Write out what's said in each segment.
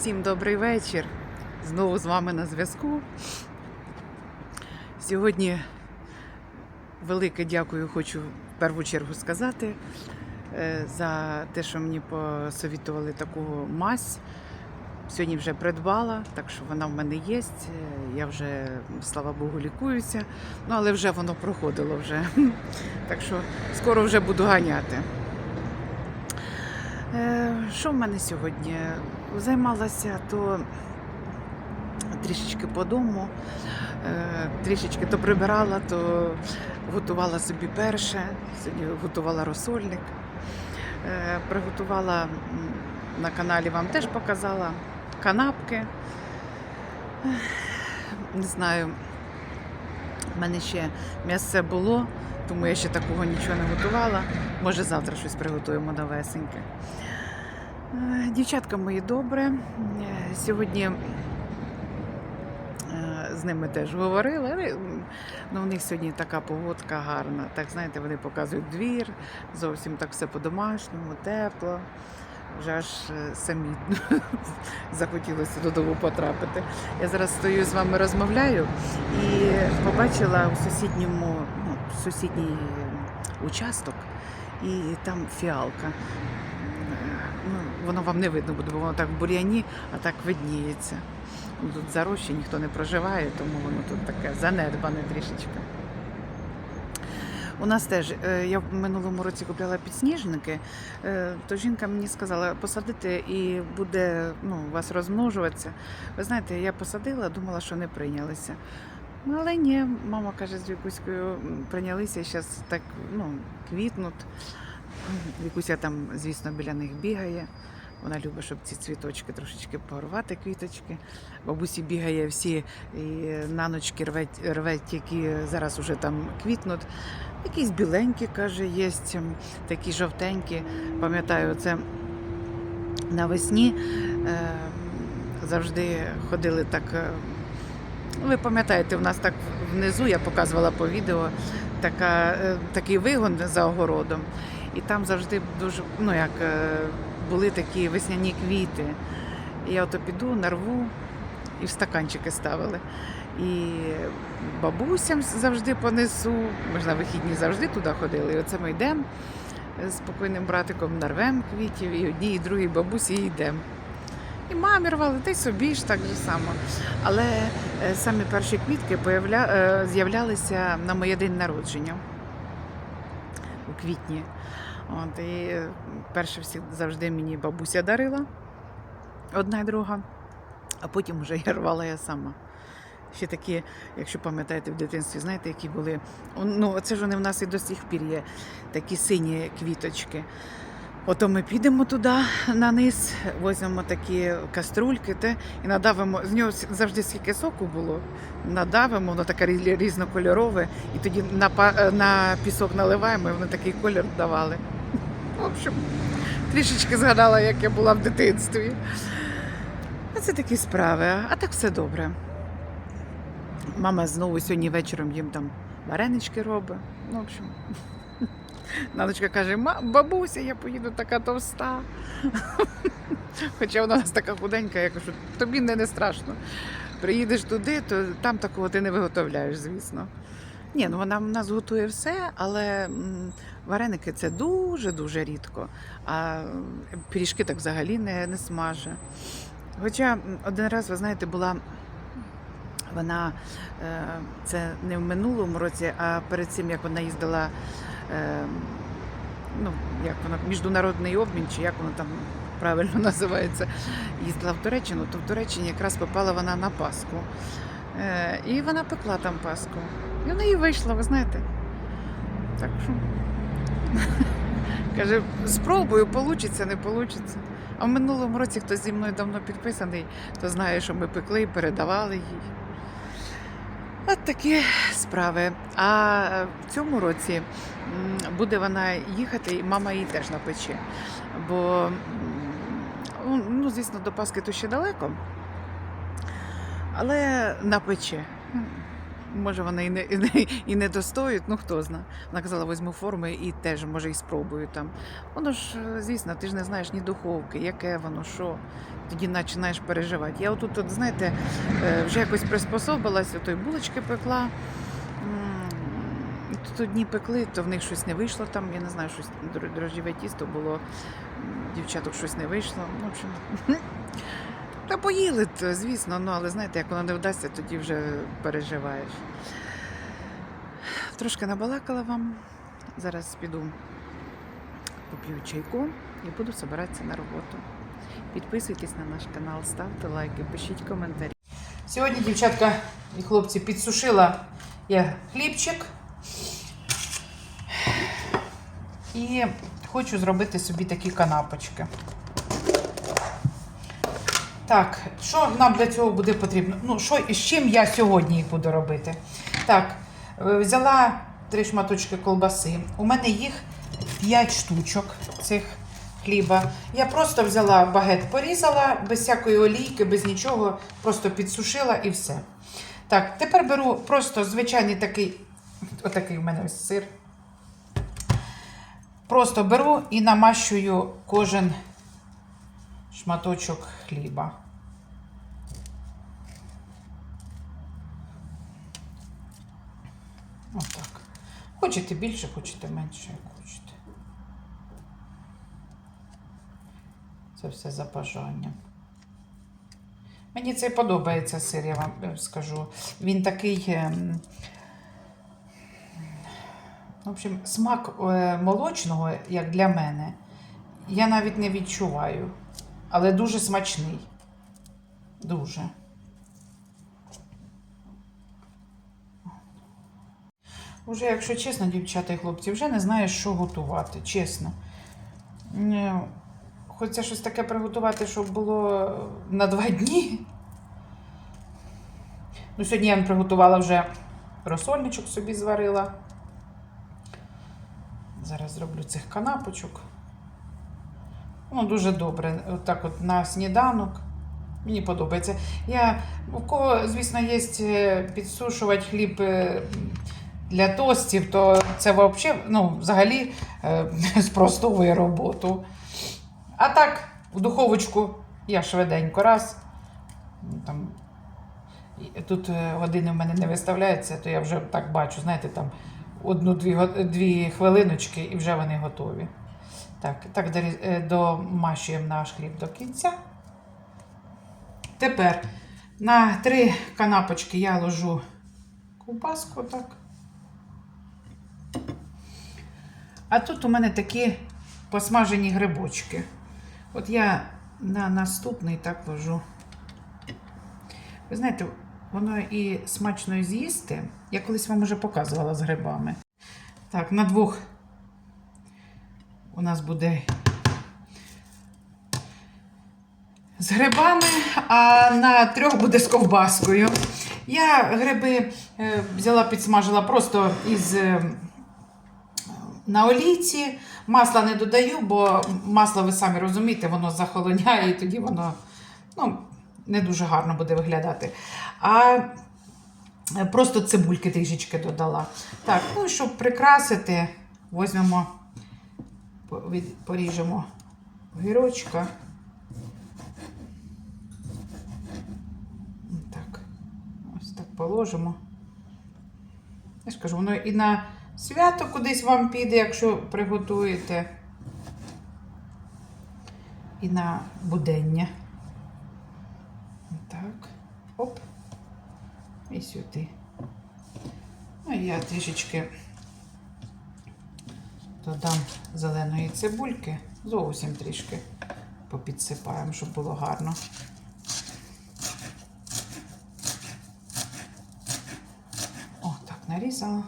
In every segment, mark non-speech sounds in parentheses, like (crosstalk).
Всім добрий вечір. Знову з вами на зв'язку. Сьогодні велике дякую хочу в першу чергу сказати е, за те, що мені посовітували таку мазь. Сьогодні вже придбала, так що вона в мене є. Я вже, слава Богу, лікуюся. Ну, але вже воно проходило вже. (laughs) Так що скоро вже буду ганяти. Е, Що в мене сьогодні? Займалася то трішечки по дому, е, трішечки то прибирала, то готувала собі перше, готувала розсольник. Е, Приготувала на каналі, вам теж показала канапки. Не знаю, в мене ще м'ясце було, тому я ще такого нічого не готувала. Може, завтра щось приготуємо новесеньке. Е, Дівчатка мої добре. Е, Сьогодні е, з ними теж говорили. але, Ну, у них сьогодні така погодка гарна. Так, знаєте, вони показують двір, зовсім так все по-домашньому, тепло. Вже аж самітно (laughs) захотілося додому потрапити. Я зараз стою з вами розмовляю і побачила у сусідньому, ну, сусідній участок, і там фіалка. Воно вам не видно буде, бо воно так в бур'яні, а так видніється. Ну, Тут зарощі ніхто не проживає, тому воно тут таке занедбане трішечки. У нас теж, е, я в минулому році купляла підсніжники, е, то жінка мені сказала посадити і буде ну, у вас розмножуватися. Ви знаєте, я посадила, думала, що не прийнялися. Але ні, мама каже, з Вікуською прийнялися, зараз так ну, квітнуть. Вікуся там, звісно, біля них бігає. Вона любить, щоб ці цвіточки трошечки порвати, квіточки. Бабусі бігає всі і на ночки рветь, рветь, які зараз уже там квітнуть. Якісь біленькі, каже, є, такі жовтенькі. Пам'ятаю, це навесні е, завжди ходили так. е, Ви пам'ятаєте, у нас так внизу я показувала по відео така, е, такий вигон за огородом. І там завжди дуже, ну як е, були такі весняні квіти. І я ото піду, нарву і в стаканчики ставили. І бабусям завжди понесу. Ми ж на вихідні завжди туди ходили. І оце ми йдемо з спокійним братиком, нарвемо квітів, і одній, і другій бабусі йдемо. І мамі рвали, та й собі ж так же само. Але е, самі перші квітки е, з'являлися на моє день народження у квітні. От, і перше всі завжди мені бабуся дарила, одна й друга, а потім вже я рвала я сама. Ще такі, якщо пам'ятаєте, в дитинстві, знаєте, які були. Ну, це ж вони в нас і до сих пір є, такі сині квіточки. Ото ми підемо туди на низ, возьмемо такі каструльки те, і надавимо. З нього завжди скільки соку було. Надавимо, воно таке рі- різнокольорове, і тоді на, на пісок наливаємо, і воно такий колір давали. В общем, трішечки згадала, як я була в дитинстві. А це такі справи, а так все добре. Мама знову сьогодні вечором їм там варенички робить. Ну, в общем. (laughs) Наночка каже, бабуся, я поїду така товста. (laughs) Хоча вона у нас така худенька, я кажу, тобі не, не страшно. Приїдеш туди, то там такого ти не виготовляєш, звісно. Ні, ну вона в нас готує все, але вареники це дуже-дуже рідко. А пиріжки так взагалі не, не смаже. Хоча один раз, ви знаєте, була вона е, це не в минулому році, а перед цим як вона їздила, е, ну як вона міжнародний обмін, чи як воно там правильно (laughs) називається, їздила в Туреччину, то в Туреччині якраз попала вона на Пасху. Е, і вона пекла там Пасху. І вона їй вийшла, ви знаєте. Так що. (laughs) Каже, спробую, получиться, не вийде. А в минулому році хтось зі мною давно підписаний, то знає, що ми пекли і передавали їй. От такі справи. А в цьому році буде вона їхати, і мама її теж напече. Бо, ну, ну, звісно, до Пасхи то ще далеко, але напече. Може, вони і не, і не, і не достоють, ну хто зна. Вона казала, візьму форми і теж, може, і спробую там. Воно ж, е, звісно, ти ж не знаєш ні духовки, яке воно, що. Тоді починаєш переживати. Я отут, от, знаєте, е, вже якось приспособилась, ото й булочки пекла. Тут одні пекли, то в них щось не вийшло там, я не знаю, щось дро- дрожжеве тісто було, дівчаток щось не вийшло. Ну, в общем, (laughs) та поїли, звісно, ну, але знаєте, як воно не вдасться, тоді вже переживаєш. Трошки набалакала вам. Зараз піду поп'ю чайку і буду збиратися на роботу. Підписуйтесь на наш канал, ставте лайки, пишіть коментарі. Сьогодні, дівчатка і хлопці, підсушила я хлібчик. І хочу зробити собі такі канапочки. Так, що нам для цього буде потрібно? Ну, що, з чим я сьогодні їх буду робити? Так, е, взяла три шматочки колбаси. У мене їх 5 штучок цих хліба. Я просто взяла багет, порізала, без всякої олійки, без нічого, просто підсушила і все. Так, тепер беру просто звичайний такий, отакий у мене ось сир. Просто беру і намащую кожен шматочок хліба. Отак. Хочете більше, хочете менше, як хочете. Це все за бажанням. Мені це подобається сир, я вам е, скажу. Він такий. ем, В общем, смак е, молочного, як для мене, я навіть не відчуваю. Але дуже смачний. Дуже. Уже, якщо чесно, дівчата і хлопці, вже не знаю, що готувати, чесно. Ні, Хочеться щось таке приготувати, щоб було на два (laughs) дні. Ну, сьогодні я приготувала вже розсольничок собі зварила. Зараз зроблю цих канапочок. Ну, дуже добре. Отак от на сніданок. Мені подобається. Я, у кого, звісно, є підсушувати хліб е, для тостів, то це взагалі, ну, взагалі е, (laughs) спростовує роботу. А так, в духовочку я швиденько раз. Ну, Там, тут е, години в мене не виставляються, то я вже так бачу, знаєте, там одну-дві дві хвилиночки і вже вони готові. Так, так е, домащуємо наш хліб до кінця. Тепер на три канапочки я ложу ковбаску, так. А тут у мене такі посмажені грибочки. От я на наступний так ложу. Ви знаєте, воно і смачно з'їсти. Я колись вам вже показувала з грибами. Так, на двох у нас буде з грибами, а на трьох буде з ковбаскою. Я гриби е, взяла, підсмажила просто із е, на олійці. Масла не додаю, бо масло, ви самі розумієте, воно захолоняє, і тоді воно ну, не дуже гарно буде виглядати. А е, просто цибульки трішечки додала. Так, ну і щоб прикрасити, візьмемо, поріжемо гірочка. Так, ось так положимо. Я ж кажу, воно і на свято кудись вам піде, якщо приготуєте. І на будення. Так. Оп. І сюди. Ну, я трішечки додам зеленої цибульки. Зовсім трішки попідсипаємо, щоб було гарно. О, так, нарізала.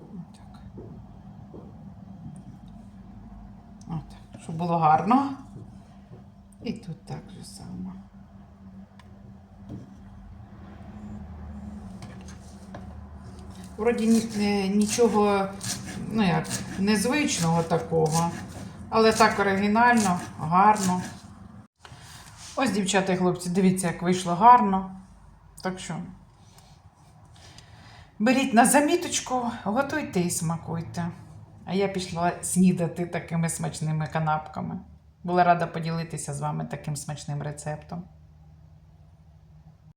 Отак. Отак, щоб було гарно. І тут так же само. Вроді е, нічого, ну як, незвичного такого, але так оригінально, гарно. Ось, дівчата і хлопці, дивіться, як вийшло гарно. Так що, Беріть на заміточку, готуйте і смакуйте. А я пішла снідати такими смачними канапками. Була рада поділитися з вами таким смачним рецептом.